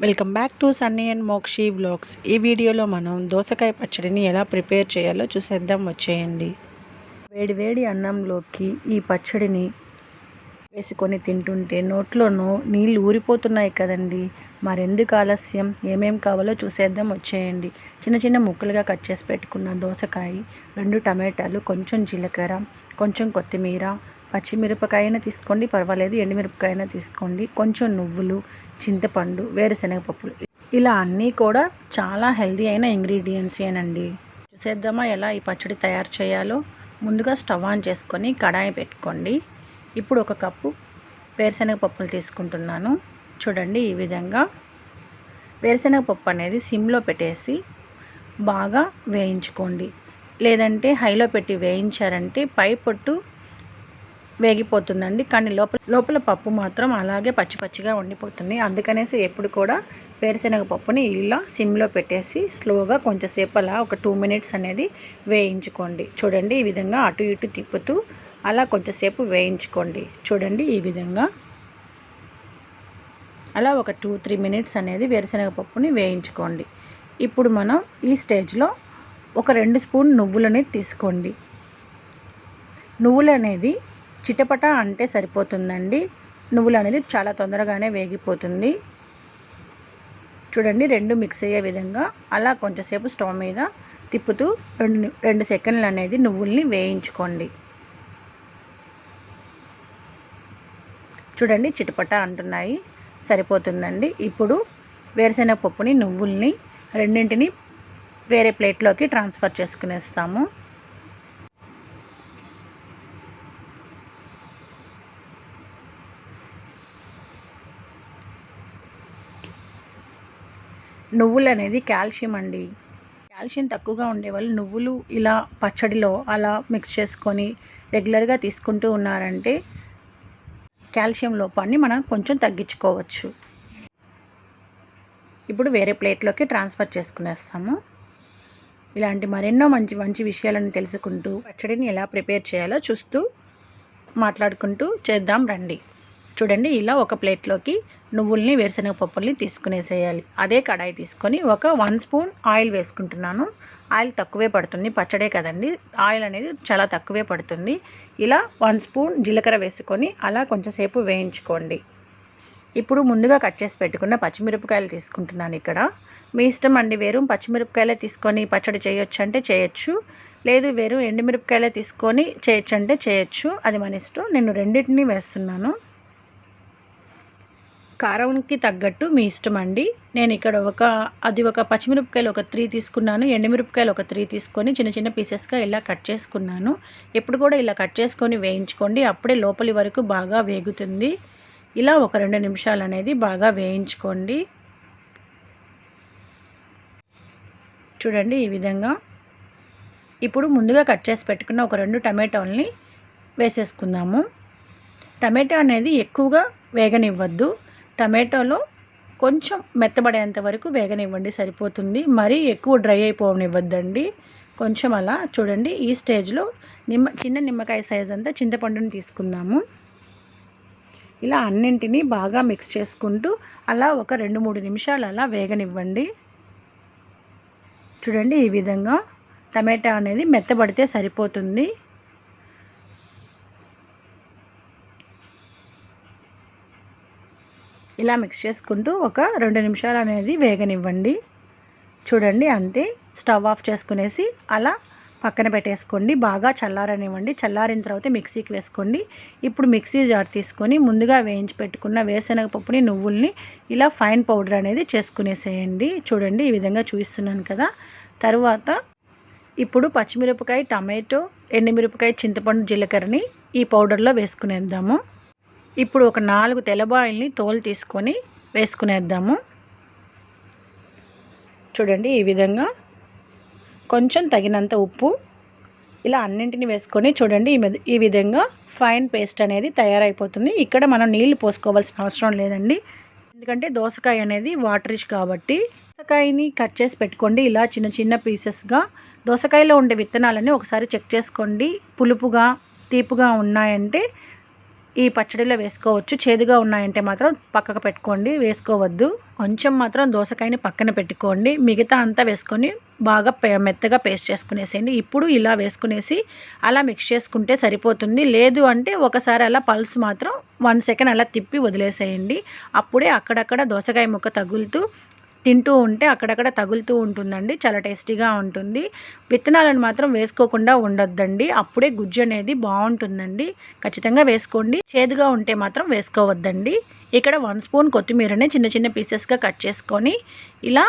Welcome back to Sunny and Mokshi vlogs. ఈ వీడియోలో మనం దోసకాయ పచ్చడిని ఎలా ప్రిపేర్ చేయాలో చూసేద్దాం వచ్చేయండి. వేడి వేడి అన్నంలోకి ఈ పచ్చడిని వేసుకొని తింటుంటే నోట్లోనూ నీళ్ళు ఊరిపోతున్నాయి కదండి. మరెందుకు ఆలస్యం? ఏమేం కావాలో చూసేద్దాం వచ్చేయండి. చిన్న చిన్న ముక్కలుగా కట్ చేసి పెట్టుకున్న దోసకాయ రెండు టమాటాలు కొంచెం జీలకర్ర కొంచెం కొత్తిమీర పచ్చిమిరపకాయన తీసుకోండి పర్వాలేదు. ఎండుమిరపకాయన తీసుకోండి. కొంచెం నువ్వులు చింతపండు వేరుశనగపప్పులు ఇలా అన్నీ కూడా చాలా హెల్దీ అయిన ఇంగ్రీడియంట్సేనండి చూసేద్దామా ఎలా ఈ పచ్చడి తయారు చేయాలో? ముందుగా స్టవ్ ఆన్ చేసుకొని కడాయి పెట్టుకోండి. ఇప్పుడు ఒక కప్పు వేరుశనగ పప్పులు తీసుకుంటున్నాను. చూడండి ఈ విధంగా. వేరుశనగ పప్పు అనేది సిమ్లో పెట్టేసి బాగా వేయించుకోండి. లేదంటే హైలో పెట్టి వేయించారంటే పై పొట్టు వేగిపోతుందండి. కానీ లోపల లోపల పప్పు మాత్రం అలాగే పచ్చి పచ్చిగా ఉండిపోతుంది అందుకనేసి ఎప్పుడు కూడా వేరుశనగ పప్పుని ఇలా సిమ్లో పెట్టేసి స్లోగా కొంచెంసేపు అలా ఒక టూ మినిట్స్ అనేది వేయించుకోండి. చూడండి ఈ విధంగా అటు ఇటు తిప్పుతూ అలా కొంచెంసేపు వేయించుకోండి. చూడండి ఈ విధంగా అలా ఒక టూ త్రీ మినిట్స్ అనేది వేరుశనగ పప్పుని వేయించుకోండి. ఇప్పుడు మనం ఈ స్టేజ్లో ఒక రెండు స్పూన్ నువ్వులని తీసుకోండి. నువ్వులు అనేది చిటపట అంటే సరిపోతుందండి. నువ్వులు అనేది చాలా తొందరగానే వేగిపోతుంది. చూడండి రెండు మిక్స్ అయ్యే విధంగా అలా కొంచెంసేపు స్టవ్ మీద తిప్పుతూ రెండు రెండు సెకండ్లు అనేది నువ్వుల్ని వేయించుకోండి. చూడండి చిటపట అంటున్నాయి. సరిపోతుందండి. ఇప్పుడు వేరుశెనగ పప్పుని నువ్వుల్ని రెండింటిని వేరే ప్లేట్లోకి ట్రాన్స్ఫర్ చేసుకునేస్తాము. నువ్వులు అనేది కాల్షియం అండి. కాల్షియం తక్కువగా ఉండేవాళ్ళు నువ్వులు ఇలా పచ్చడిలో అలా మిక్స్ చేసుకొని రెగ్యులర్గా తీసుకుంటూ ఉన్నారంటే కాల్షియం లోపాన్ని మనం కొంచెం తగ్గించుకోవచ్చు. ఇప్పుడు వేరే ప్లేట్లోకి ట్రాన్స్ఫర్ చేసుకునేస్తాము. ఇలాంటి మరెన్నో మంచి మంచి విషయాలను తెలుసుకుంటూ పచ్చడిని ఎలా ప్రిపేర్ చేయాలో చూస్తూ మాట్లాడుకుంటూ చేద్దాం రండి. చూడండి ఇలా ఒక ప్లేట్లోకి నువ్వుల్ని వేరుశనగ పప్పుల్ని తీసుకునేసేయాలి. అదే కడాయి తీసుకొని ఒక వన్ స్పూన్ ఆయిల్ వేసుకుంటున్నాను. ఆయిల్ తక్కువే పడుతుంది పచ్చడే కదండి. ఆయిల్ అనేది చాలా తక్కువే పడుతుంది. ఇలా వన్ స్పూన్ జీలకర్ర వేసుకొని అలా కొంచెంసేపు వేయించుకోండి. ఇప్పుడు ముందుగా కట్ చేసి పెట్టుకున్న పచ్చిమిరపకాయలు తీసుకుంటున్నాను ఇక్కడ. మీ ఇష్టం అండి వేరు పచ్చిమిరపకాయలే తీసుకొని పచ్చడి చేయొచ్చు అంటే చేయొచ్చు. లేదు వేరు ఎండుమిరపకాయలే తీసుకొని చేయొచ్చు అంటే చేయొచ్చు. అది మన ఇష్టం. నేను రెండింటిని వేస్తున్నాను. కారంకి తగ్గట్టు మీ ఇష్టం అండి. నేను ఇక్కడ ఒక అది ఒక పచ్చిమిరపకాయలు ఒక త్రీ తీసుకున్నాను. ఎండుమిరపకాయలు ఒక త్రీ తీసుకొని చిన్న చిన్న పీసెస్గా ఇలా కట్ చేసుకున్నాను. ఎప్పుడు కూడా ఇలా కట్ చేసుకొని వేయించుకోండి. అప్పుడే లోపలి వరకు బాగా వేగుతుంది. ఇలా ఒక రెండు నిమిషాలు అనేది బాగా వేయించుకోండి. చూడండి ఈ విధంగా. ఇప్పుడు ముందుగా కట్ చేసి పెట్టుకున్న ఒక రెండు టమాటోల్ని వేసేసుకుందాము. టమాటా అనేది ఎక్కువగా వేగనివ్వద్దు. టమాటోలో కొంచెం మెత్తబడేంత వరకు వేగనివ్వండి సరిపోతుంది. మరీ ఎక్కువ డ్రై అయిపోనివ్వద్దండి. కొంచెం అలా చూడండి ఈ స్టేజ్లో నిమ్మ చిన్న నిమ్మకాయ సైజ్ అంతా చింతపండుని తీసుకుందాము. ఇలా అన్నింటినీ బాగా మిక్స్ చేసుకుంటూ అలా ఒక రెండు మూడు నిమిషాలు అలా వేగనివ్వండి. చూడండి ఈ విధంగా టమాటా అనేది మెత్తబడితే సరిపోతుంది. ఇలా మిక్స్ చేసుకుంటూ ఒక రెండు నిమిషాలు అనేది వేగనివ్వండి. చూడండి అంతే. స్టవ్ ఆఫ్ చేసుకునేసి అలా పక్కన పెట్టేసుకోండి. బాగా చల్లారనివ్వండి. చల్లారిన తర్వాత మిక్సీకి వేసుకోండి. ఇప్పుడు మిక్సీ జార్ తీసుకొని ముందుగా వేయించి పెట్టుకున్న వేరుశనగ పప్పుని నువ్వుల్ని ఇలా ఫైన్ పౌడర్ అనేది చేసుకునేసేయండి. చూడండి ఈ విధంగా చూపిస్తున్నాను కదా. తర్వాత ఇప్పుడు పచ్చిమిరపకాయ టమాటో ఎండుమిరపకాయ చింతపండు జీలకర్రని ఈ పౌడర్లో వేసుకునేద్దాము. ఇప్పుడు ఒక నాలుగు తెల్లబాయిల్ని తోలు తీసుకొని వేసుకునేద్దాము. చూడండి ఈ విధంగా. కొంచెం తగినంత ఉప్పు. ఇలా అన్నింటిని వేసుకొని చూడండి ఈ విధంగా ఫైన్ పేస్ట్ అనేది తయారైపోతుంది. ఇక్కడ మనం నీళ్ళు పోసుకోవాల్సిన అవసరం లేదండి. ఎందుకంటే దోసకాయ అనేది వాటరిష్ కాబట్టి. దోసకాయని కట్ చేసి పెట్టుకోండి. ఇలా చిన్న చిన్న పీసెస్గా. దోసకాయలో ఉండే విత్తనాలని ఒకసారి చెక్ చేసుకోండి. పులుపుగా తీపుగా ఉన్నాయంటే ఈ పచ్చడిలో వేసుకోవచ్చు. చేదుగా ఉన్నాయంటే మాత్రం పక్కకు పెట్టుకోండి. వేసుకోవద్దు. కొంచెం మాత్రం దోసకాయని పక్కన పెట్టుకోండి. మిగతా అంతా వేసుకొని బాగా పే- మెత్తగా పేస్ట్ చేసుకునేసేయండి. ఇప్పుడు ఇలా వేసుకునేసి అలా మిక్స్ చేసుకుంటే సరిపోతుంది. లేదు అంటే ఒకసారి అలా పల్స్ మాత్రం వన్ సెకండ్ అలా తిప్పి వదిలేసేయండి. అప్పుడే అక్కడక్కడ దోసకాయ ముక్క తగులుతూ తింటూ ఉంటే అక్కడక్కడ తగులుతూ ఉంటుందండి. చాలా టేస్టీగా ఉంటుంది. విత్తనాలను మాత్రం వేసుకోకుండా ఉండొద్దండి. అప్పుడే గుజ్జు అనేది బాగుంటుందండి. ఖచ్చితంగా వేసుకోండి. చేదుగా ఉంటే మాత్రం వేసుకోవద్దండి. ఇక్కడ వన్ స్పూన్ కొత్తిమీరని చిన్న చిన్న పీసెస్గా కట్ చేసుకొని ఇలా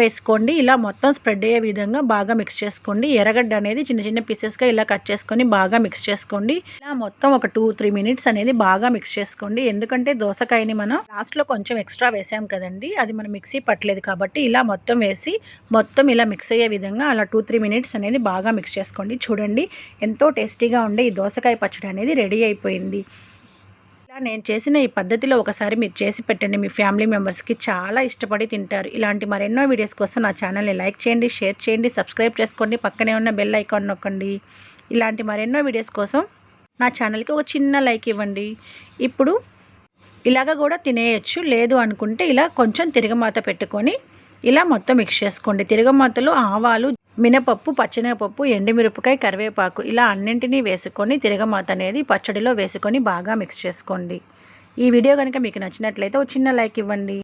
వేసుకోండి. ఇలా మొత్తం స్ప్రెడ్ అయ్యే విధంగా బాగా మిక్స్ చేసుకోండి. ఎర్రగడ్డ అనేది చిన్న చిన్న పీసెస్గా ఇలా కట్ చేసుకొని బాగా మిక్స్ చేసుకోండి. ఇలా మొత్తం ఒక టూ త్రీ మినిట్స్ అనేది బాగా మిక్స్ చేసుకోండి. ఎందుకంటే దోసకాయని మనం లాస్ట్లో కొంచెం ఎక్స్ట్రా వేసాం కదండి. అది మనం మిక్సీ పట్టలేదు కాబట్టి ఇలా మొత్తం వేసి మొత్తం ఇలా మిక్స్ అయ్యే విధంగా అలా టూ త్రీ మినిట్స్ అనేది బాగా మిక్స్ చేసుకోండి. చూడండి ఎంతో టేస్టీగా ఉండే ఈ దోసకాయ పచ్చడి అనేది రెడీ అయిపోయింది. నేను చేసిన ఈ పద్ధతిలో ఒకసారి మీరు చేసి పెట్టండి. మీ ఫ్యామిలీ మెంబర్స్కి చాలా ఇష్టపడి తింటారు. ఇలాంటి మరెన్నో వీడియోస్ కోసం నా ఛానల్ని లైక్ చేయండి షేర్ చేయండి సబ్స్క్రైబ్ చేసుకోండి పక్కనే ఉన్న బెల్ ఐకాన్ నొక్కండి. ఇలాంటి మరెన్నో వీడియోస్ కోసం నా ఛానల్కి ఒక చిన్న లైక్ ఇవ్వండి. ఇప్పుడు ఇలాగ కూడా తినేయచ్చు. లేదు అనుకుంటే ఇలా కొంచెం తిరగమాత పెట్టుకొని ఇలా మొత్తం మిక్స్ చేసుకోండి. తిరగమాతలో ఆవాలు మినపప్పు పచ్చెనగపప్పు ఎండుమిరపకాయ కరివేపాకు ఇలా అన్నింటినీ వేసుకొని తిరగమాత అనేది పచ్చడిలో వేసుకొని బాగా మిక్స్ చేసుకోండి. ఈ వీడియో కనుక మీకు నచ్చినట్లయితే ఒక చిన్న లైక్ ఇవ్వండి.